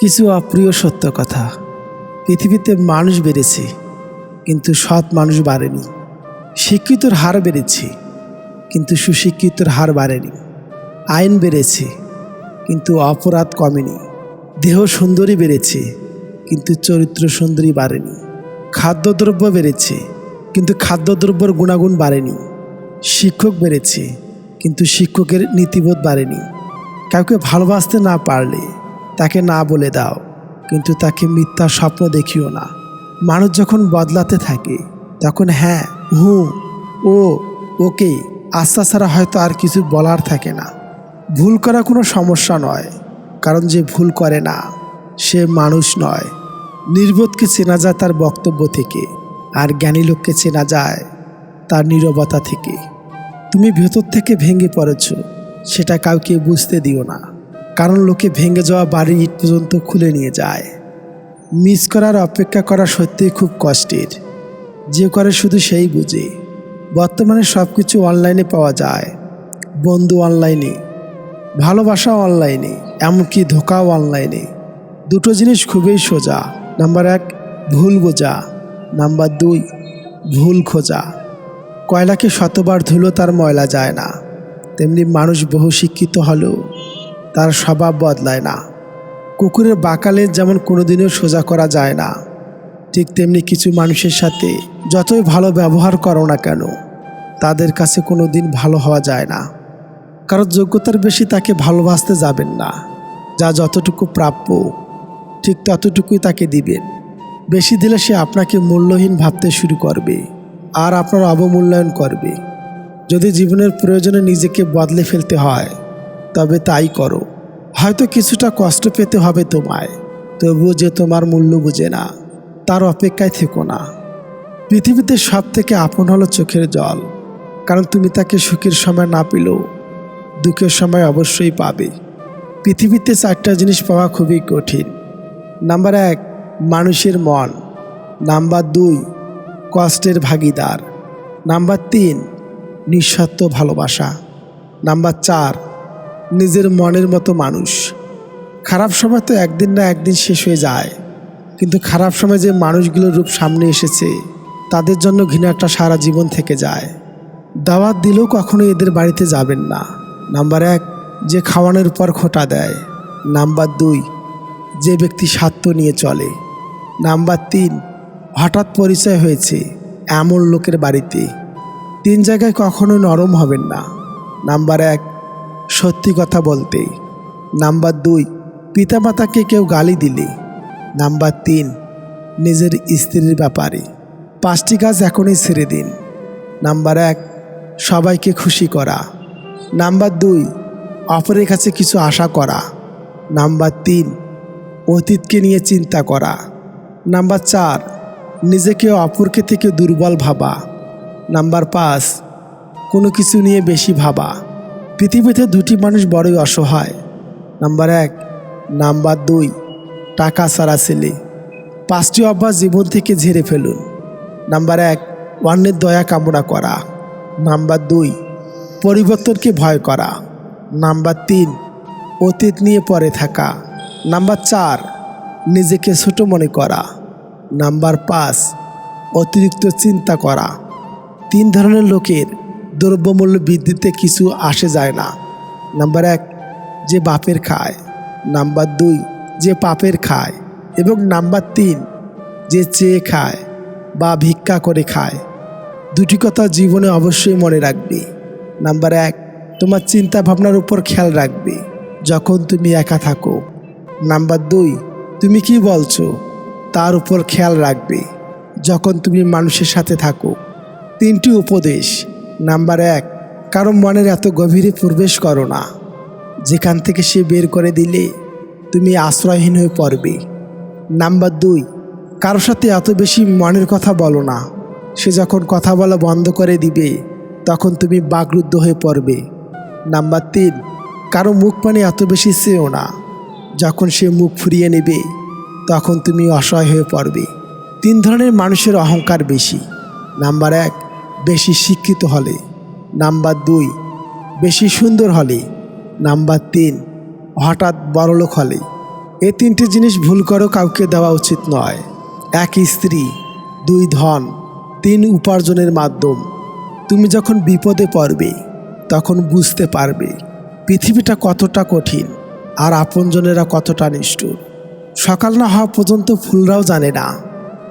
কিছু অপ্রিয় সত্য কথা। পৃথিবীতে মানুষ বেড়েছে, কিন্তু সৎ মানুষ বাড়েনি। শিক্ষিতর হার বেড়েছে, কিন্তু সুশিক্ষিতর হার বাড়েনি। আইন বেড়েছে, কিন্তু অপরাধ কমেনি। দেহ সুন্দরী বেড়েছে, কিন্তু চরিত্র সুন্দরী বাড়েনি। খাদ্যদ্রব্য বেড়েছে, কিন্তু খাদ্যদ্রব্যর গুণাগুণ বাড়েনি। শিক্ষক বেড়েছে, কিন্তু শিক্ষকের নীতিবোধ বাড়েনি। কাউকে ভালোবাসতে না পারলে তাকে না বলে দাও, কিন্তু তাকে মিথ্যা স্বপ্ন দেখিও না। মানুষ যখন বদলাতে থাকে, তখন হ্যাঁ হু, ও, ওকে, আস্থা ছাড়া হয়তো আর কিছু বলার থাকে না। ভুল করা কোনো সমস্যা নয়, কারণ যে ভুল করে না, সে মানুষ নয়। নির্বোধকে চেনা যায় তার বক্তব্য থেকে, আর জ্ঞানী লোককে চেনা যায় তার নীরবতা থেকে। তুমি ভেতর থেকে ভেঙে পড়েছ, সেটা কাউকে বুঝতে দিও না। কারণ লোকে ভেঙে যাওয়া বাড়ির ইট পর্যন্ত খুলে নিয়ে যায়। মিস করার অপেক্ষা করা সত্যিই খুব কষ্টের। যে করে শুধু সেই বুঝে। বর্তমানে সব কিছু অনলাইনে পাওয়া যায়। বন্ধু অনলাইনে ভালোবাসা অনলাইনে, এমনকি ধোকাও অনলাইনে। দুটো জিনিস খুবই সোজা। নাম্বার এক, ভুল বোঝা। নাম্বার দুই, ভুল খোঁজা। কয়লাকে শতবার ধুলো তার ময়লা যায় না। তেমনি মানুষ বহু শিক্ষিত হলেও তার স্বভাব বদলায় না। কুকুরের বাকালে যেমন কোনোদিনও সোজা করা যায় না, ঠিক তেমনি কিছু মানুষের সাথে যতই ভালো ব্যবহার করো না কেন, তাদের কাছে কোনো দিন ভালো হওয়া যায় না। কারণ যোগ্যতার বেশি তাকে ভালোবাসতে যাবেন না, যা যতটুকু প্রাপ্য, ঠিক ততটুকুই তাকে দিবেন। বেশি দিলে সে আপনাকে মূল্যহীন ভাবতে শুরু করবে আর আপনার অবমূল্যায়ন করবে। যদি জীবনের প্রয়োজনে নিজেকে বদলে ফেলতে হয়, তবে তাই করো। হয়তো কিছুটা কষ্ট পেতে হবে তোমায়। তবুও যে তোমার মূল্য বুঝে না, তার অপেক্ষায় থেকো না। পৃথিবীতে সব থেকে আপন হলো চোখের জল, কারণ তুমি তাকে সুখের সময় না পেলেও দুঃখের সময় অবশ্যই পাবে। পৃথিবীতে চারটা জিনিস পাওয়া খুবই কঠিন। নাম্বার এক, মানুষের মন। নাম্বার দুই, কষ্টের ভাগিদার। নাম্বার তিন, নিঃস্বার্থ ভালোবাসা। নাম্বার চার নিজের মনের মতো মানুষ। খারাপ সময় তো একদিন না একদিন শেষ হয়ে যায়। কিন্তু খারাপ সময় যে মানুষগুলোর রূপ সামনে এসেছে, তাদের জন্য ঘৃণাটা সারা জীবন থেকে যায়। দাওয়াত দিলেও কখনো এদের বাড়িতে যাবেন না। নাম্বার এক, যে খাওয়ানোর পর খোটা দেয়। নাম্বার দুই, যে ব্যক্তি স্বার্থ নিয়ে চলে। নাম্বার তিন, হঠাৎ পরিচয় হয়েছে এমন লোকের বাড়িতে। তিন জায়গায় কখনো নরম হবেন না। নাম্বার এক সত্যি কথা বলতে। নাম্বার দুই, পিতামাতাকে কেউ গালি দিলে। নাম্বার তিন, নিজের স্ত্রীর ব্যাপারে। পাঁচটি কাজ এখনই ছেড়ে দিন। নাম্বার এক, সবাইকে খুশি করা। নাম্বার দুই, অপরের কাছে কিছু আশা করা। নাম্বার তিন, অতীতকে নিয়ে চিন্তা করা। নাম্বার চার, নিজেকে অপরকে থেকে দুর্বল ভাবা। নাম্বার পাঁচ, কোনো কিছু নিয়ে বেশি ভাবা। পৃথিবীতে দুটি মানুষ বড়ই অসহায়। নাম্বার এক, নাম্বার দুই, টাকা ছাড়া ছেলে। পাঁচটি অভ্যাস জীবন থেকে ঝেড়ে ফেলুন। নাম্বার এক, অন্যের দয়া কামনা করা। নাম্বার দুই, পরিবর্তনকে ভয় করা। নাম্বার তিন, অতীত নিয়ে পরে থাকা। নাম্বার চার, নিজেকে ছোট মনে করা। নাম্বার পাঁচ, অতিরিক্ত চিন্তা করা। তিন ধরনের লোকের দ্রব্যমূল্য বৃদ্ধিতে কিছু আসে যায় না। নাম্বার এক, যে বাপের খায়। নাম্বার দুই, যে পাপের খায়। এবং নাম্বার তিন, যে চেয়ে খায় বা ভিক্ষা করে খায়। দুটি কথা জীবনে অবশ্যই মনে রাখবে। নাম্বার এক, তোমার চিন্তা ভাবনার উপর খেয়াল রাখবে যখন তুমি একা থাকো। নাম্বার দুই, তুমি কি বলছো তার উপর খেয়াল রাখবে যখন তুমি মানুষের সাথে থাকো। তিনটি উপদেশ নাম্বার এক, কারও মনের এত গভীরে প্রবেশ করো না। যেখান থেকে সে বের করে দিলে তুমি আশ্রয়হীন হয়ে পড়বে। নাম্বার দুই কারোর সাথে এত বেশি মনের কথা বলো না। সে যখন কথা বলা বন্ধ করে দিবে, তখন তুমি বাকরুদ্ধ হয়ে পড়বে। নাম্বার তিন, কারও মুখ পানে এত বেশি চেয়েও না। যখন সে মুখ ফুরিয়ে নেবে, তখন তুমি অসহায় হয়ে পড়বে। তিন ধরনের মানুষের অহংকার বেশি। নাম্বার এক বেশি শিক্ষিত হলে। নাম্বার দুই, বেশি সুন্দর হলে। নাম্বার তিন, হঠাৎ বড়লোক হলে। এ তিনটি জিনিস ভুল করো কাউকে দেওয়া উচিত নয়। এক স্ত্রী, দুই ধন, তিন উপার্জনের মাধ্যম। তুমি যখন বিপদে পড়বে, তখন বুঝতে পারবে পৃথিবীটা কতটা কঠিন আর আপনজনেরা কতটা নিষ্ঠুর। সকাল না হওয়া পর্যন্ত ফুলরাও জানে না,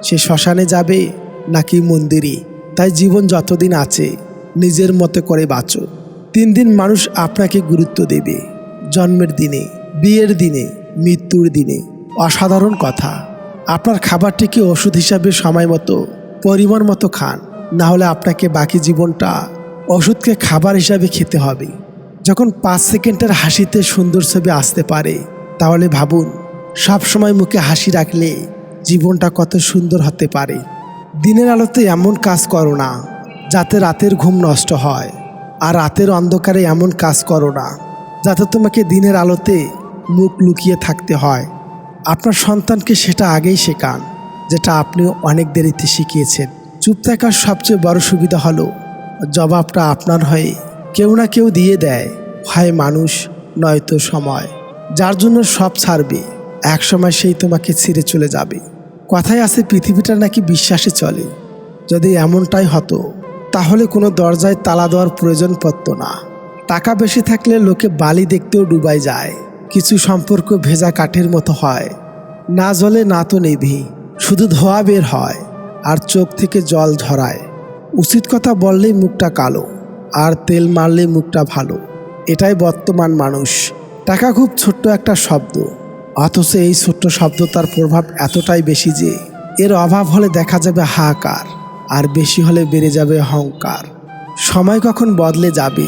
সে শ্মশানে যাবে নাকি মন্দিরে। তাই জীবন যতদিন আছে, নিজের মতো করে বাঁচো। তিন দিন মানুষ আপনাকে গুরুত্ব দেবে। জন্মের দিনে, বিয়ের দিনে, মৃত্যুর দিনে। অসাধারণ কথা। আপনার খাবারটিকে ওষুধ হিসাবে সময় মতো, পরিমাণ মতো খান। না হলে আপনাকে বাকি জীবনটা ওষুধকে খাবার হিসাবে খেতে হবে। যখন পাঁচ সেকেন্ডের হাসিতে সুন্দর ছবি আসতে পারে, তাহলে ভাবুন সব সময় মুখে হাসি রাখলে জীবনটা কত সুন্দর হতে পারে। দিনের আলোতে এমন কাজ করো না, যাতে রাতের ঘুম নষ্ট হয়, আর রাতের অন্ধকারে এমন কাজ করো না, যাতে তোমাকে দিনের আলোতে মুখ লুকিয়ে থাকতে হয়। আপনার সন্তানকে সেটা আগেই শেখান, যেটা আপনি অনেক দেরিতে শিখিয়েছেন। চুপ থাকার সবচেয়ে বড় সুবিধা হলো, জবাবটা আপনার হয়ে কেউ না কেউ দিয়ে দেয়, হয় মানুষ, নয়তো সময়, যার জন্য সব ছাড়বে এক সময় সেই তোমাকে ছিঁড়ে চলে যাবে। কথায় আছে, পৃথিবীটা নাকি বিশ্বাসে চলে। যদি এমনটাই হতো, তাহলে কোনো দরজায় তালা দেওয়ার প্রয়োজন পড়তো না। টাকা বেশি থাকলে লোকে বালি দেখতেও ডুবাই যায়। কিছু সম্পর্ক ভেজা কাঠের মতো হয়। না জলে না তো নেভি। শুধু ধোয়া বের হয় আর চোখ থেকে জল ঝরায়। উচিত কথা বললেই মুখটা কালো আর তেল মারলেই মুখটা ভালো। এটাই বর্তমান মানুষ। টাকা খুব ছোট্ট একটা শব্দ। অথচ এই ছোট্ট শব্দ তার প্রভাব এতটাই বেশি যে এর অভাব হলে দেখা যাবে হাহাকার, আর বেশি হলে বেড়ে যাবে অহংকার। সময় কখন বদলে যাবে,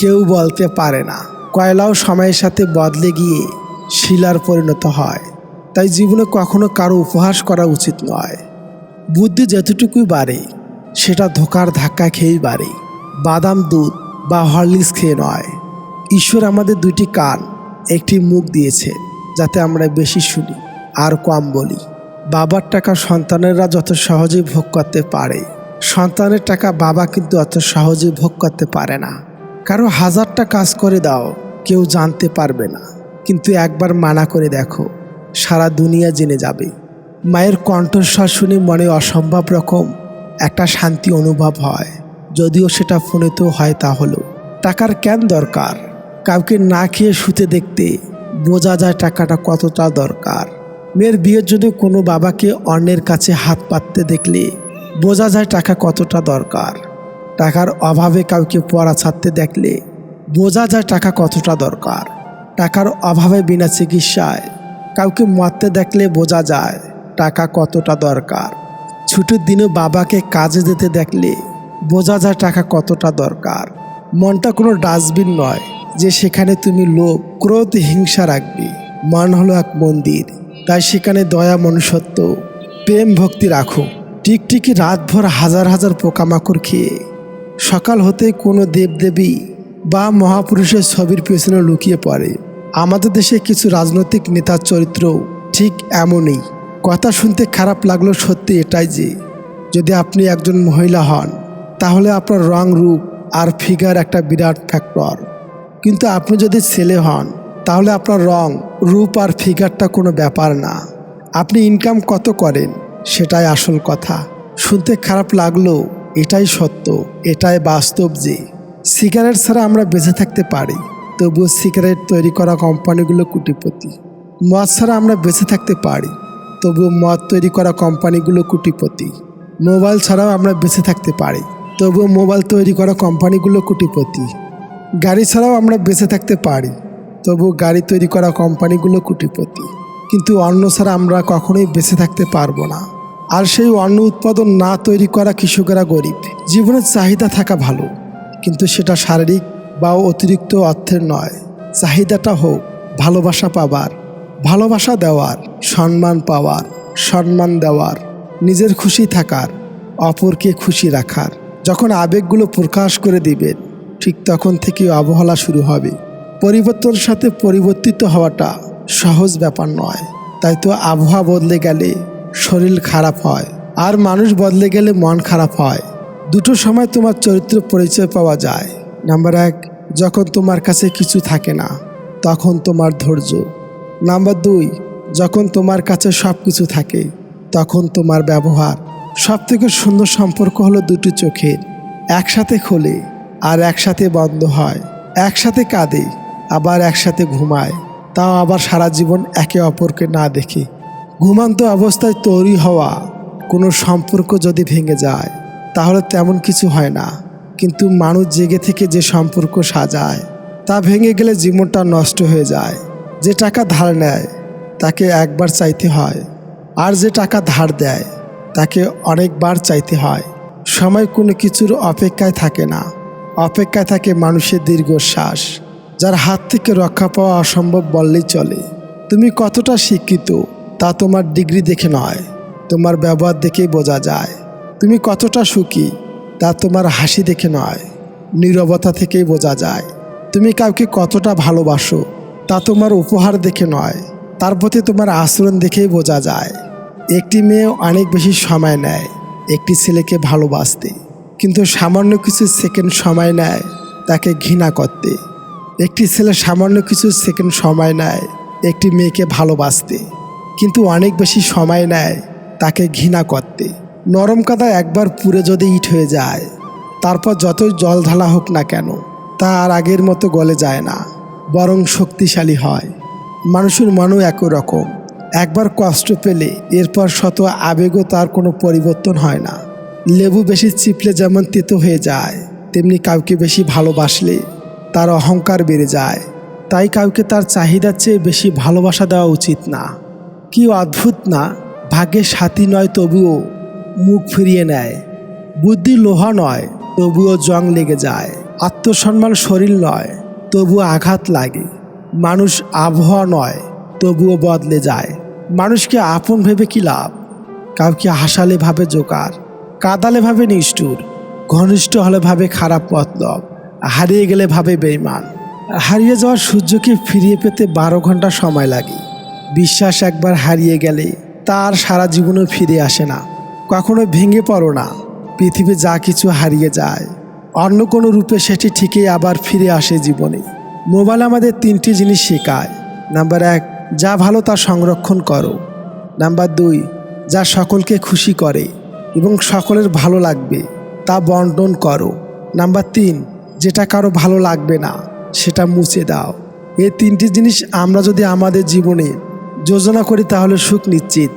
কেউ বলতে পারে না। কয়লাও সময়ের সাথে বদলে গিয়ে শিলার পরিণত হয়। তাই জীবনে কখনো কারও উপহাস করা উচিত নয়। বুদ্ধি যতটুকুই বাড়ে, সেটা ধোকার ধাক্কা খেয়েই বাড়ে। বাদাম দুধ বা হরলিক্স খেয়ে নয়। ঈশ্বর আমাদের দুইটি কান, একটি মুখ দিয়েছে। যাতে আমরা বেশি শুনি, আর কম বলি। বাবার টাকা সন্তানেরা যত সহজেই ভোগ করতে পারে, সন্তানের টাকা বাবা কিন্তু অত সহজেই ভোগ করতে পারে না। কারও হাজারটা কাজ করে দাও, কেউ জানতে পারবে না। কিন্তু একবার মানা করে দেখো, সারা দুনিয়া জেনে যাবে। মায়ের কণ্ঠস্বর শুনে মনে অসম্ভব রকম একটা শান্তি অনুভব হয়। যদিও সেটা ফোনেতেও হয় তা হলো টাকার কেন দরকার? কাউকে না খেয়ে শুতে দেখতে বোঝা যায় টাকাটা কতটা দরকার। মেয়ের বিয়ের জন্য কোনো বাবাকে অন্যের কাছে হাত পাততে দেখলে বোঝা যায় টাকা কতটা দরকার। টাকার অভাবে কাউকে পড়া ছাড়তে দেখলে বোঝা যায় টাকা কতটা দরকার। টাকার অভাবে বিনা চিকিৎসায় কাউকে মরতে দেখলে বোঝা যায় টাকা কতটা দরকার। ছুটির দিনে বাবাকে কাজে যেতে দেখলে বোঝা যায় টাকা কতটা দরকার। মনটা কোনো ডাস্টবিন নয়। যে সেখানে তুমি লোভ, ক্রোধ, হিংসা রাখবে। মান হলো এক মন্দির, তাই সেখানে দয়া, মনুষ্যত্ব, প্রেম, ভক্তি রাখো। টিকটিকি রাতভর হাজার হাজার পোকামাকড় খেয়ে। সকাল হতে কোনো দেবদেবী বা মহাপুরুষের ছবির পেছনে লুকিয়ে পড়ে। আমাদের দেশে কিছু রাজনৈতিক নেতার চরিত্র ঠিক এমনই। কথা শুনতে খারাপ লাগল সত্যি এটাই যে, যদি আপনি একজন মহিলা হন, তাহলে আপনার রং, রূপ আর ফিগার একটা বিরাট ফ্যাক্টর কিন্তু আপনি যদি ছেলে হন, তাহলে আপনার রং, রূপ আর ফিগারটা কোনো ব্যাপার না। আপনি ইনকাম কত করেন, সেটাই আসল কথা। শুনতে খারাপ লাগল এটাই সত্য, এটাই বাস্তব যে সিগারেট ছাড়া আমরা বেঁচে থাকতে পারি। তবুও সিগারেট তৈরি করা কোম্পানিগুলো কুটিপতি। মদ ছাড়া আমরা বেঁচে থাকতে পারি, তবুও মদ তৈরি করা কোম্পানিগুলো কুটিপতি। মোবাইল ছাড়াও আমরা বেঁচে থাকতে পারি, তবুও মোবাইল তৈরি করা কোম্পানিগুলো কুটিপতি। গাড়ি ছাড়াও আমরা বেঁচে থাকতে পারি তবু গাড়ি তৈরি করা কোম্পানিগুলো কুটিপতি। কিন্তু অন্ন ছাড়া আমরা কখনোই বেঁচে থাকতে পারব না। আর সেই অন্ন উৎপাদন না তৈরি করা কৃষকেরা গরিব। জীবনের চাহিদা থাকা ভালো, কিন্তু সেটা শারীরিক বা অতিরিক্ত অর্থের নয়। চাহিদাটা হোক, ভালোবাসা পাবার ভালোবাসা দেওয়ার, সম্মান পাওয়ার, সম্মান দেওয়ার, নিজের খুশি থাকার, অপরকে খুশি রাখার। যখন আবেগগুলো প্রকাশ করে দিবেন ঠিক তখন থেকে অবহেলা শুরু হবে। পরিবর্তনের সাথে পরিবর্তিত হওয়াটা সহজ ব্যাপার নয়। তাই তো আবহাওয়া বদলে গেলে শরীর খারাপ হয় আর মানুষ বদলে গেলে মন খারাপ হয়। দুটো সময় তোমার চরিত্র পরিচয় পাওয়া যায়। নাম্বার এক, যখন তোমার কাছে কিছু থাকে না, তখন তোমার ধৈর্য। নাম্বার দুই, যখন তোমার কাছে সব কিছু থাকে, তখন তোমার ব্যবহার। সবথেকে সুন্দর সম্পর্ক হলো দুটি চোখের, একসাথে খোলে আর একসাথে বন্ধ হয়। একসাথে কাঁদে, আবার একসাথে ঘুমায়। তাও আবার সারা জীবন একে অপরকে না দেখে। ঘুমান্ত অবস্থায় তৈরি হওয়া কোনো সম্পর্ক যদি ভেঙে যায়, তাহলে তেমন কিছু হয় না। কিন্তু মানুষ জেগে থেকে যে সম্পর্ক সাজায়, তা ভেঙে গেলে জীবনটা নষ্ট হয়ে যায়। যে টাকা ধার নেয়, তাকে একবার চাইতে হয়। আর যে টাকা ধার দেয়, তাকে অনেকবার চাইতে হয়। সময় কোনো কিছুর অপেক্ষায় থাকে না। অপেক্ষায় থাকে মানুষের দীর্ঘশ্বাস, যার হাত থেকে রক্ষা পাওয়া অসম্ভব বললেই চলে। তুমি কতটা শিক্ষিত, তা তোমার ডিগ্রি দেখে নয়, তোমার ব্যবহার দেখেই বোঝা যায়। তুমি কতটা সুখী, তা তোমার হাসি দেখে নয়, নীরবতা থেকেই বোঝা যায়। তুমি কাউকে কতটা ভালোবাসো, তা তোমার উপহার দেখে নয়, তার প্রতি তোমার আচরণ দেখেই বোঝা যায়। একটি মেয়ে অনেক বেশি সময় নেয়, একটি ছেলেকে ভালোবাসতে। কিন্তু সামান্য কিছু সেকেন্ড সময় নেয় তাকে ঘৃণা করতে। একটি ছেলে সামান্য কিছু সেকেন্ড সময় নেয় একটি মেয়েকে ভালোবাসতে। কিন্তু অনেক বেশি সময় নেয় তাকে ঘৃণা করতে। নরম কাদা একবার পুরে যদি ইট হয়ে যায়, তারপর যতই জল ঢালা হোক না কেন, তা আর আগের মতো গলে যায় না, বরং শক্তিশালী হয়। মানুষের মনও একই রকম। একবার কষ্ট পেলে এরপর শত আবেগও তার কোনো পরিবর্তন হয় না। লেবু বেশি চিপলে যেমন তেতো হয়ে যায়, তেমনি কাউকে বেশি ভালোবাসলে তার অহংকার বেড়ে যায়। তাই কাউকে তার চাহিদার চেয়ে বেশি ভালোবাসা দেওয়া উচিত না। কি অদ্ভুত না ভাগ্যের সাথী নয় তবুও মুখ ফিরিয়ে নেয়। বুদ্ধি লোহা নয়, তবুও জং লেগে যায়। আত্মসম্মান শরীর নয়, তবুও আঘাত লাগে। মানুষ আবহাওয়া নয়, তবুও বদলে যায়। মানুষকে আপন ভেবে কি লাভ? কাউকে হাসালে ভাবে জোকার। কাদালে ভাবে নিষ্ঠুর, ঘনিষ্ঠ হলে ভাবে খারাপ মতলব, হারিয়ে গেলে ভাবে বেইমান হারিয়ে যাওয়ার সূর্যকে ফিরিয়ে পেতে বারো ঘণ্টা সময় লাগে। বিশ্বাস একবার হারিয়ে গেলে তার সারা জীবনও ফিরে আসে না। কখনো ভেঙে পড়ো না। পৃথিবী যা কিছু হারিয়ে যায়। অন্য কোনো রূপে সেটি ঠিকই আবার ফিরে আসে জীবনে। মোবাইল আমাদের তিনটি জিনিস শেখায়। নাম্বার এক, যা ভালো তা সংরক্ষণ করো। নাম্বার দুই, যা সকলকে খুশি করে। এবং সকলের ভালো লাগবে, তা বন্টন করো। নাম্বার তিন, যেটা কারও ভালো লাগবে না, সেটা মুছে দাও। এই তিনটি জিনিস আমরা যদি আমাদের জীবনে যোজনা করি তাহলে সুখ নিশ্চিত।